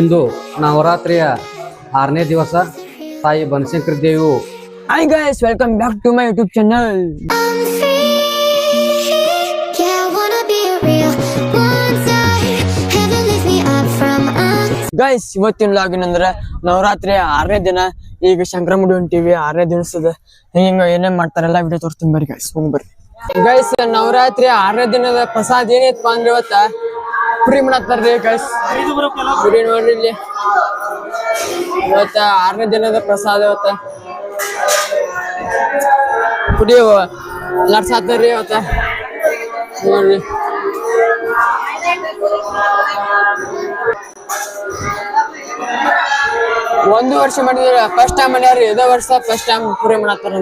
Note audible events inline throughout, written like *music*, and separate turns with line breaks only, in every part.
ಇಂದು ನವರಾತ್ರಿಯ ಆರನೇ ದಿವಸ ತಾಯಿ ಬನಶಂಕರ ದೇವಿಯು
hi guys welcome back to my YouTube channel.
Guys ಇವತ್ತಿನ ಲಾಗ್ ಏನಂದ್ರೆ ನವರಾತ್ರಿಯ ಆರನೇ ದಿನ, ಈಗ ಶಂಕರಮುಡಿ ಹೊಂಟಿವಿ ಆರನೇ ದಿವಸದ ಹಿಂಗ ಏನೇನ್ ಮಾಡ್ತಾರಲ್ಲ ವಿಡಿಯೋ ತೋರಿಸ್ತೀನಿ ಬರ್ರಿ ಗೈಸ್ ಹೋಗಿ ಬರ್ರಿ ಗೈಸ್ ನವರಾತ್ರಿ ಆರನೇ ದಿನದ ಪ್ರಸಾದ್ ಏನೈತಪ್ಪ ಅಂದ್ರೆ ಇವತ್ತ? ಪುರಿ ಮಾಡತ್ತಾರ್ರಿ ಗೈಸ್ ಪುರಿ ನೋಡ್ರಿ ಇಲ್ಲಿ. ಇವತ್ತ ಆರನೇ ದಿನದ ಪ್ರಸಾದ ಇವತ್ತ. ಪುರಿ ನಡ್ಸಾತಾರ್ರಿ ಇವತ್ತ. ನೋಡ್ರಿ. ಒಂದು ವರ್ಷ ಮಾಡಿದ್ರ ಫಸ್ಟ್ ಟೈಮ್ ಮಾಡ್ಯಾರ ಇದೇ ವರ್ಷ ಫಸ್ಟ್ ಟೈಮ್ ಪುರಿ ಮಾಡತ್ತಾರ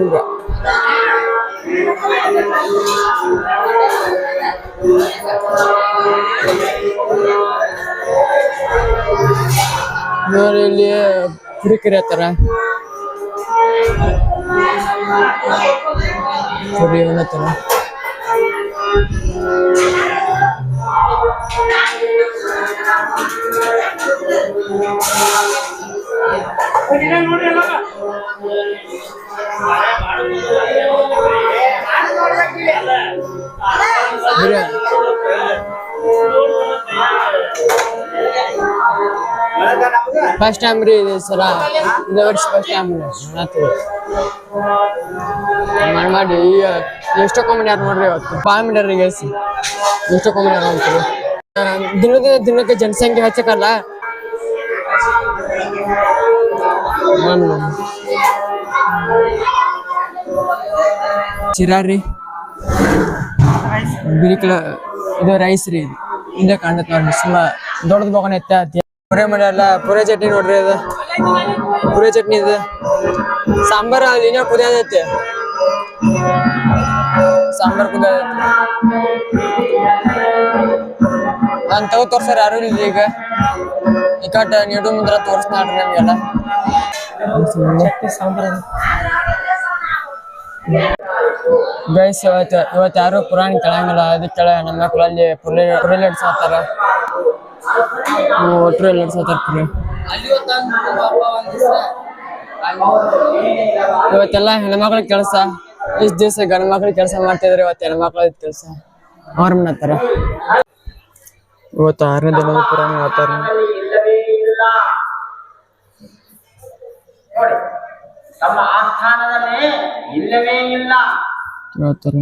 ನೋಡ್ರಿ ಇಲ್ಲಿ ಪುರಿ ಕರಿಯತ್ತಾರ ಪುರಿ ಅನ್ನತ್ತಾರ ಪುರಿ ಫಸ್ಟ್ ಟೈಮ್ ರೀ ಇದು ಸಲ ಇದೇ ವರ್ಷ ಫಸ್ಟ್ ಟೈಮ್ ಮಾಡಿ ಮಾಡಿ ಈಗ ಎಷ್ಟೋ ಕಾಮಿಡಿ ಯಾರು ನೋಡ್ರಿ ಇವತ್ತು? ಬಾಯ್ ಮಾಡ್ಯಾರ ಈಗ ಎಷ್ಟೋ ಕಾಮಿಡಿ ಯಾರು ಅಂತಾರೆ ದಿನದ ದಿನಕ್ಕೆ ಜನಸಂಖ್ಯೆ ಹೆಚ್ಚಕಲ್ಲ? ಚಿರಾರಿ. ಬಿಳಿ ಕಲರ್ ಇದು ರೈಸ್ ರೀ ಇದು. ಹಿಂದೆ ಕಾಣತ್ ನೋಡ್ರಿ ಸುಮ್ಮ ದೊಡ್ಡದು ಬೊಗಣ ಎತ್ತ ಪುರೆ ಮಾಡಲ್ಲ ಪುರೆ ಚಟ್ನಿ ನೋಡ್ರಿ ಅದು. ಪುರೆ ಚಟ್ನಿ ಇದು. ಸಾಂಬಾರ್ ಇನ್ನೂ ಕುದಿಯೋದೈತೆ. ಸಾಂಬಾರ್ ಕುದಿಯೋದೈತೆ. ನಾನು ತಗೋ ತೋರ್ಸಾರ ಯಾರು ಇಲ್ಲ ಈಗ. ಈ ಕಟ್ಟ ನೀಡು ಮುಂದ್ರ ತೋರಿಸ್ನಾಡ್ರಿ ನಮ್ಗೆಲ್ಲ. ಸಾಂಬಾರ್ ಗೈಸ್, ಇವತ್ತು ಇವತ್ತು ಯಾರು ಪುರಾಣ ಕೇಳಂಗಿಲ್ಲ ಅದಕ್ಕೆ ನಮ್ಮ ಮಕ್ಕಳಲ್ಲಿ ಪುರಿ ಪುರಿ ಲಡ್ಸಾತಾರ ಒಟ್ಟರೆ ಲಡ್ಸಾತಾರ ಪುರಿ ಇವತ್ತೆಲ್ಲ ಹೆಣ್ಮಕ್ಳ ಕೆಲಸ. ಇಷ್ಟು ದಿವಸ ಗಂಡ ಮಕ್ಳು ಕೆಲಸ ಮಾಡ್ತಿದ್ರೆ, ಇವತ್ತು ಹೆಣ್ಮಕ್ಳ ಕೆಲಸ. ಅವ್ರ ಮಾಡತ್ತಾರ ಇವತ್ತು ಆರನೇ ದಿನ ಪುರಾಣ
ಇಲ್ಲ ನೋಡಿ ತಮ್ಮ ಆಸ್ಥಾನದಲ್ಲಿ ಇಲ್ಲವೇ ಇಲ್ಲ.
ಹೇಳ್ತಾರೆ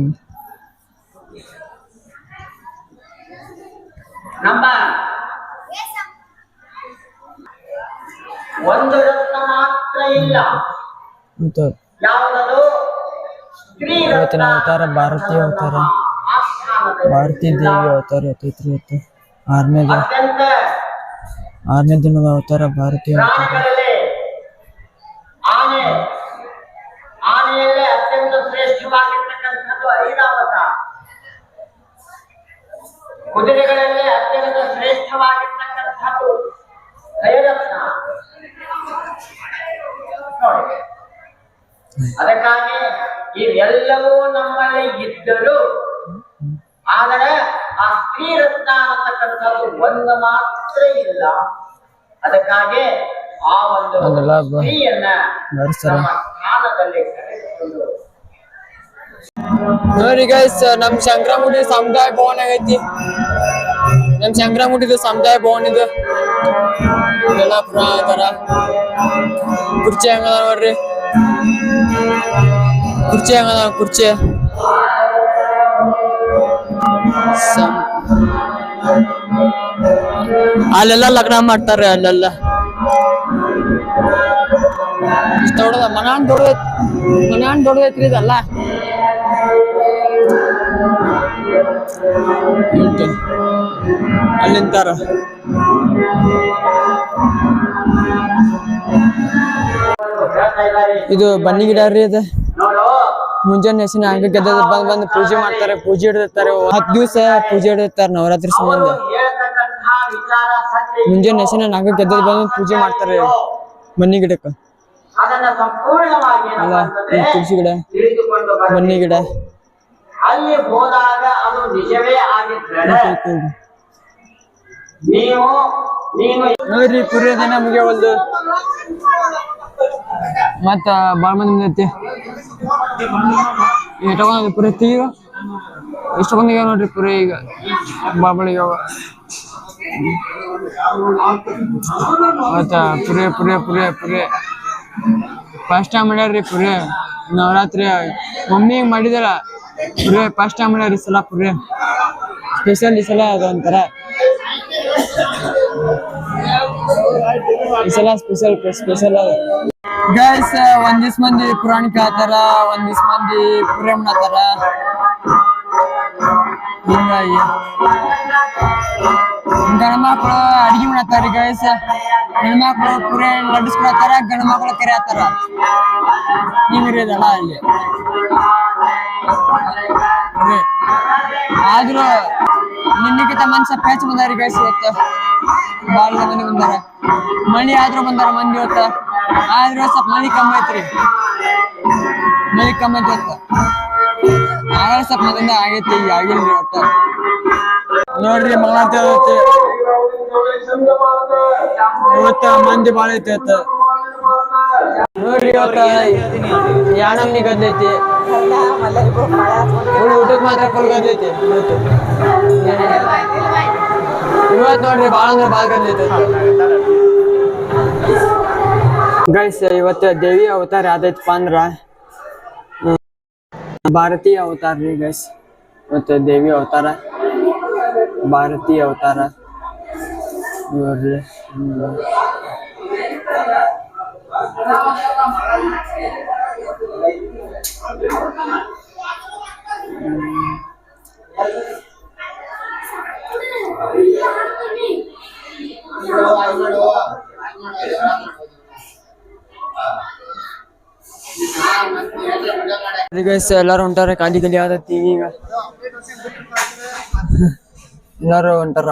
ನಮ್ಮ ಒಂದು ರತ್ನ ಮಾತ್ರ ಇಲ್ಲ. ಯಾವುದದು?
ಇವತ್ತಿನ ಅವತಾರ ಭಾರತೀಯ ಅವತಾರ. ಭಾರತೀಯ ದೇವಿ ಅವತಾರ ಇವತ್ತೈತ್ರಿ ಇವತ್ತು. ಆರನೇ ದಿನ. ಆರನೇ ದಿನದ ಅವತಾರ ಭಾರತೀಯ ಅವತಾರ
ಪ್ರಾಣಿಗಳಲ್ಲಿ ಆನೆ ಆನೆಯಲ್ಲೇ ಅತ್ಯಂತ ಶ್ರೇಷ್ಠವಾಗಿರ್ತಕ್ಕಂಥದ್ದು ಐರಾವತ ಕುದುರೆಗಳಲ್ಲೇ ಅತ್ಯಂತ ಶ್ರೇಷ್ಠವಾಗಿರ್ತಕ್ಕಂಥದ್ದು ಭೈರತ್ನ ನೋಡಿ ಅದಕ್ಕಾಗಿ ಇವೆಲ್ಲವೂ ನಮ್ಮಲ್ಲಿ ಇದ್ದರೂ ಆದರೆ ಆ ಸ್ತ್ರೀ ರತ್ನ ಅನ್ನತಕ್ಕಂಥದ್ದು ಒಂದು ಮಾತ್ರ ಇಲ್ಲ. ಅದಕ್ಕಾಗಿ ಆ ಒಂದು ಸ್ತ್ರೀಯನ್ನ. ನಮ್ಮ ಸ್ಥಾನದಲ್ಲಿ ಕರೆದುಕೊಂಡು
ನೋಡಿ ಗೈಸ್ ನಮ್ ಶಂಕರಮುಡಿ ಸಮುದಾಯ ಭವನ ಆಗೈತಿ ನಮ್ ಶಂಕರಮುಡಿದು ಸಮುದಾಯ ಭವನ ಇದು. ಎಲ್ಲ ಪುರಾಣ ತರ ಕುರ್ಚಿ ಹೆಂಗದ ನೋಡ್ರಿ. ಕುರ್ಚಿ ಹೆಂಗದ ಕುರ್ಚಿ? ಅಲ್ಲೆಲ್ಲ ಲಗ್ನ ಮಾಡ್ತಾರೆ ಅಲ್ಲೆಲ್ಲ. ದೊಡ್ಡದ ಮನಾನ್ ದೊಡ್ಡದೈತಿ ಮನಾನ್ ದೊಡ್ಡದೈತ್ರಿ ಇದಲ್ಲ. ಅಲ್ಲಿ ನಿಂತಾರ ಇದು ಬನ್ನಿ ಗಿಡ ರೀ
ಅದು.
ಮುಂಜಾನೆ ಹೆಸರಿನ ಹಂಗ ಗೆದ್ದ ಬಂದ್ ಬಂದ್ ಪೂಜೆ ಮಾಡ್ತಾರೆ ಪೂಜೆ ಇಡ್ತಾರೆ ಹತ್ತು ದಿವಸ ಪೂಜೆ ಇಡ್ತಾರೆ ನವರಾತ್ರಿ ಸಂಬಂಧ. ಮುಂಜಾನೆ ಹೆಸರಿನ ಹಂಗ ಗೆದ್ದದ ಬಂದ್ ಪೂಜೆ ಮಾಡ್ತಾರೆ ಬನ್ನಿ ಗಿಡಕ್ಕ. ಅಲ್ಲ ತುಳಸಿ ಗಿಡ ಬನ್ನಿ. ಗಿಡ.
ಅಲ್ಲಿ ಹೋದಾಗ ಅದು ನಿಜವೇ ಆಗಿದ್ರೆ ನೀವು ನೀನು
ನೋಡ್ರಿ ಪುರಿ ದಿನ ನಮಗೆ ಒಂದು ಮತ್ತ, ಬಾಳ ಮಂದಿ ಬಂದೈತಿ. ಎಷ್ಟೊಂದು ಪುರಿ? ತೀರ ಇಷ್ಟು ಬಂದಿಗೆ ನೋಡ್ರಿ ಪುರಿ ಈಗ? ಬಾಬಳಿಗೆ ಮತ್ತ, ಪುರಿ ಪುರಿ ಪುರಿ ಪುರಿ. ಫಸ್ಟ್ ಟೈಮ್ ಮಾಡ್ಯಾರ್ರಿ ಪುರಿ. ನವರಾತ್ರಿ. ಮಮ್ಮಿ ಮಾಡಿದಾರ ಪುರಿ ಫಸ್ಟ್ ಟೈಮ್ ಮಾಡ್ಯಾರ ಈ ಸಲ ಪುರಿ. ಸ್ಪೆಷಲ್ ಈ ಸಲ ಅದೊಂಥರ ಸಲ ಸ್ಪೆಷಲ್ ಸ್ಪೆಷಲ್ ಗೈಸ್ ಒಂದ್ ದಿವ್ಸ ಮಂದಿ ಪುರಾಣಿಕ ಆತಾರ, ಒಂದ್ ದಿವ್ಸ ಮಂದಿ ಪುರೇಮ್ ಆತಾರ. ಹಿಂಗಾಗಿ. ಗಣಮಕ್ಳು ಅಡಿಗೆ ಮಾಡತ್ತಾರ ಗೈಸ್ ಹೆಣ್ಮಕ್ಳು ಪುರಿ ಲಡ್ಸ್ಕೊಳತ್ತಾರ ಗಣಮಕ್ಳು ಕರೆ ಆತಾರ ದಳ ಅಲ್ಲಿ. ಆದ್ರೂ ನಿನ್ನೆಗಿಂತ ಮನ್ಸ ಪ್ಯಾಚ್ ಬಂದಾರಿ ಗೈಸ್ ಇವತ್ತು. ಬಾಳ ಮಂದಿ ಬಂದಾರ. ಮಳಿ ಆದ್ರೂ ಬಂದಾರ ಮಂದಿ ಇವತ್ತ ಆದ್ರೂ ಸ್ವಲ್ಪ ಮಳಿ ಕಮ್ಮಿ ಐತ್ರಿ ಮಳಿ ಕಮ್ಮಿ ಐತಿ ಇವತ್ತ ಆಗ ಸ್ವಲ್ಪ ಮೊದಲಿಂದ ಆಗೈತಿ ಈಗ ಆಗಿಲ್ರಿ ಒಟ್ಟ ನೋಡ್ರಿ ಮಂಗಳಾರತಿ ಆಗೈತಿ ಇವತ್ತ ಮಂದಿ ಬಾಳ ಐತಿ ಇವತ್ತ ನೋಡ್ರಿ ಇವತ್ತ ಯಾಣಮ್ನಿ ಗದ್ದೈತಿ ಊಟಕ್ಕೆ ಮಾತ್ರ ಫುಲ್ ಗದ್ದೈತಿ ಇವತ್ತು ಗೈಸ್ ಇವತ್ತು ದೇವಿ ಅವತಾರ ಯಾವ್ದೈತಪ್ಪ ಅಂದ್ರ ಹ್ಮ್, ಭಾರತೀಯ ಅವತಾರ ರೀ ಗೈಸ್ ಇವತ್ತು ದೇವಿ ಅವತಾರ ಭಾರತೀಯ ಅವತಾರ ನೋಡ್ರಿ ಹ್ಮ್. ಎಲ್ಲಾರು ಹೊಂಟಾರ, ಖಾಲಿ ಖಾಲಿ ಆದತ್ತಿ ಈಗ. ಎಲ್ಲಾರು ಹೊಂಟಾರ.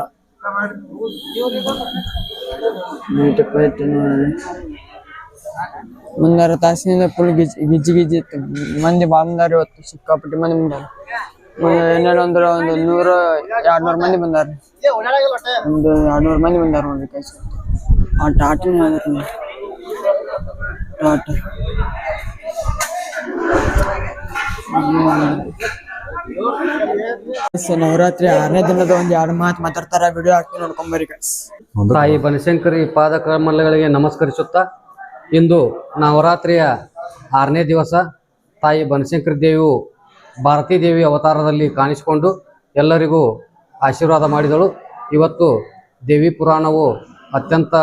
ನೀಟಪ್ಪ ಐತಿ ನೋಡ್ರಿ. ಮುಂದಾರ ತಾಸಿನಿಂದ ಫುಲ್ ಗಿಜ್ ಗಿಜ್ಜಿ ಗಿಜ್ಜಿ ಇತ್ತು. ಮಂದಿ ಭಾಳ ಬಂದಾರ ಇವತ್ತು, ಸಿಕ್ಕಾಪಟ್ಟಿ ಮಂದಿ ಬಂದಾರ. ಅಂದ್ರೆ ಒಂದು ನೂರ ಎರಡ್ನೂರು ಮಂದಿ ಬಂದಾರ. ಒಂದು ಎರಡ್ನೂರು ಮಂದಿ ಬಂದಾರ ನೋಡ್ರಿ ಕೈಸ್ ಆ ಟಾಟನೇ ಟಾಟ. ನವರಾತ್ರಿ ಆರನೇ ದಿನದ ಒಂದ್ ಎರಡು ಮಾತು ಮಾತಾಡ್ತಾರ ವಿಡಿಯೋ ಹಾಕಿ ನೋಡ್ಕೊಂಬರಿ
ತಾಯಿ ಬನಶಂಕರಿ ಪಾದ ಕಮಲಗಳಿಗೆ ನಮಸ್ಕರಿಸುತ್ತಾ ಇಂದು ನವರಾತ್ರಿಯ ಆರನೇ ದಿವಸ ತಾಯಿ ಬನಶಂಕರಿ ದೇವಿಯು ಭಾರತೀ ದೇವಿ ಅವತಾರದಲ್ಲಿ ಕಾಣಿಸಿಕೊಂಡು ಎಲ್ಲರಿಗೂ ಆಶೀರ್ವಾದ ಮಾಡಿದಳು. ಇವತ್ತು ದೇವಿ ಪುರಾಣವು ಅತ್ಯಂತ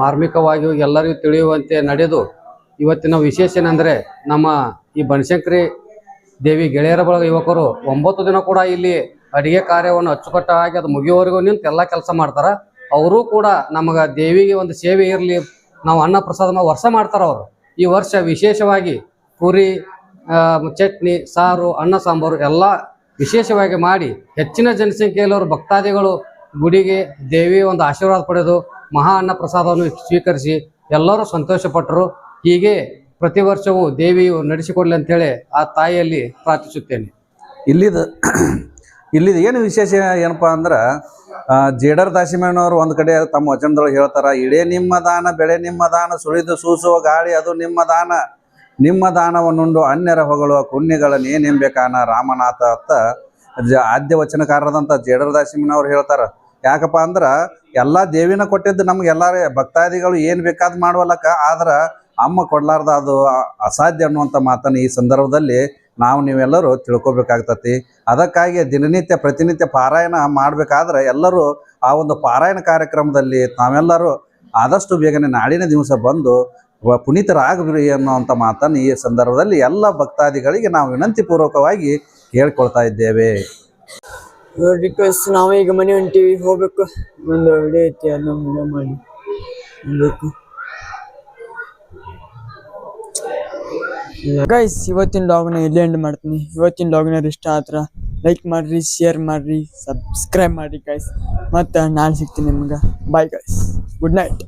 ಮಾರ್ಮಿಕವಾಗಿ ಎಲ್ಲರಿಗೂ ತಿಳಿಯುವಂತೆ ನಡೆದು, ಇವತ್ತಿನ ವಿಶೇಷ ಏನೆಂದರೆ ನಮ್ಮ ಈ ಬನಶಂಕರಿ ದೇವಿ ಗೆಳೆಯರ ಬಳಗ ಯುವಕರು ಒಂಬತ್ತು ದಿನ ಕೂಡ ಇಲ್ಲಿ ಅಡಿಗೆ ಕಾರ್ಯವನ್ನು ಅಚ್ಚುಕಟ್ಟಾಗಿ ಅದು ಮುಗಿಯುವವರೆಗೂ ನಿಂತು ಎಲ್ಲ ಕೆಲಸ ಮಾಡ್ತಾರೆ. ಅವರು ಕೂಡ ನಮಗೆ ದೇವಿಗೆ ಒಂದು ಸೇವೆ ಇರಲಿ, ನಾವು ಅನ್ನ ಪ್ರಸಾದ ವರ್ಷ ಮಾಡ್ತಾರೆ ಅವರು. ಈ ವರ್ಷ ವಿಶೇಷವಾಗಿ ಪೂರಿ ಚಟ್ನಿ, ಸಾರು, ಅನ್ನ, ಸಾಂಬಾರು ಎಲ್ಲ ವಿಶೇಷವಾಗಿ ಮಾಡಿ ಹೆಚ್ಚಿನ ಜನಸಂಖ್ಯೆಯಲ್ಲವರು ಭಕ್ತಾದಿಗಳು ಗುಡಿಗೆ ದೇವಿ ಒಂದು ಆಶೀರ್ವಾದ ಪಡೆದು ಮಹಾ ಅನ್ನ ಪ್ರಸಾದವನ್ನು ಸ್ವೀಕರಿಸಿ ಎಲ್ಲರೂ ಸಂತೋಷಪಟ್ಟರು. ಹೀಗೆ ಪ್ರತಿ ವರ್ಷವೂ ದೇವಿಯು ನಡೆಸಿಕೊಡಲಿ ಅಂತೇಳಿ ಆ ತಾಯಿಯಲ್ಲಿ ಪ್ರಾರ್ಥಿಸುತ್ತೇನೆ.
ಇಲ್ಲಿದ *clears throat* ಇಲ್ಲಿದ ಏನು ವಿಶೇಷ ಏನಪ್ಪ ಅಂದ್ರೆ ಜೇಡರ್ ದಾಸಿಮಯ್ಯನವರು ಒಂದು ಕಡೆ ತಮ್ಮ ವಚನದೊಳಗೆ ಹೇಳ್ತಾರ, ಇಡೇ ನಿಮ್ಮ ದಾನ, ಬೆಳೆ ನಿಮ್ಮ ದಾನ ಸುಳಿದು ಸೂಸುವ ಗಾಳಿ ಅದು ನಿಮ್ಮ ದಾನ. ನಿಮ್ಮ ದಾನವನ್ನುಂಡು ಅನ್ಯರ ಹೊಗಳುವ ಪುಣ್ಯಗಳನ್ನೇನೆಂಬೇಕಾನ ರಾಮನಾಥ ಅಂತ ಜ ಆದ್ಯ ವಚನಕಾರರಾದಂಥ ಜೇಡರದಾಸಿಮ್ಮನವ್ರು ಹೇಳ್ತಾರೆ. ಯಾಕಪ್ಪ ಅಂದ್ರೆ ಎಲ್ಲ ದೇವಿನ ಕೊಟ್ಟಿದ್ದು ನಮ್ಗೆ ಭಕ್ತಾದಿಗಳು ಏನು ಬೇಕಾದ್ ಮಾಡುವಲ್ಲಕ್ಕ? ಆದ್ರೆ ಅಮ್ಮ ಕೊಡ್ಲಾರ್ದ ಅದು ಅಸಾಧ್ಯ ಅನ್ನುವಂಥ ಮಾತನ್ನು ಈ ಸಂದರ್ಭದಲ್ಲಿ ನಾವು ನೀವೆಲ್ಲರೂ ತಿಳ್ಕೊಬೇಕಾಗ್ತತಿ. ಅದಕ್ಕಾಗಿ ದಿನನಿತ್ಯ ಪ್ರತಿನಿತ್ಯ ಪಾರಾಯಣ ಮಾಡಬೇಕಾದ್ರೆ ಎಲ್ಲರೂ ಆ ಒಂದು ಪಾರಾಯಣ ಕಾರ್ಯಕ್ರಮದಲ್ಲಿ ತಾವೆಲ್ಲರೂ ಆದಷ್ಟು ಬೇಗನೆ ನಾಡಿನ ದಿವಸ ಬಂದು ಪುನೀತರಾಗಬ್ರಿ ಅನ್ನುವಂಥ ಮಾತನ್ನು ಈ ಸಂದರ್ಭದಲ್ಲಿ ಎಲ್ಲ ಭಕ್ತಾದಿಗಳಿಗೆ ನಾವು ವಿನಂತಿ ಪೂರ್ವಕವಾಗಿ ಹೇಳ್ಕೊಳ್ತಾ ಇದ್ದೇವೆ.
ರಿಕ್ವೆಸ್ಟ್ ನಾವೇ ಈಗ ಮನೆ ಹೊಂಟಿವಿ ಹೋಗ್ಬೇಕು. ಒಂದು ವಿಡಿಯೋ ಐತಿ ಅದನ್ನ ವಿಡಿಯೋ ಮಾಡಿ. ಗೈಸ್ ಇವತ್ತಿನ ಲಾಗ್ನ ಇಲ್ಲಿ ಎಂಡ್ ಮಾಡ್ತೀನಿ. ಇವತ್ತಿನ ಲಾಗ್ನ ಇಷ್ಟ ಆದ್ರೆ ಲೈಕ್ ಮಾಡ್ರಿ ಶೇರ್ ಮಾಡ್ರಿ ಸಬ್ಸ್ಕ್ರೈಬ್ ಮಾಡ್ರಿ ಗೈಸ್ ಮತ್ತೆ ನಾಳೆ ಸಿಗ್ತೀನಿ ನಿಮ್ಗೆ. Bye guys good night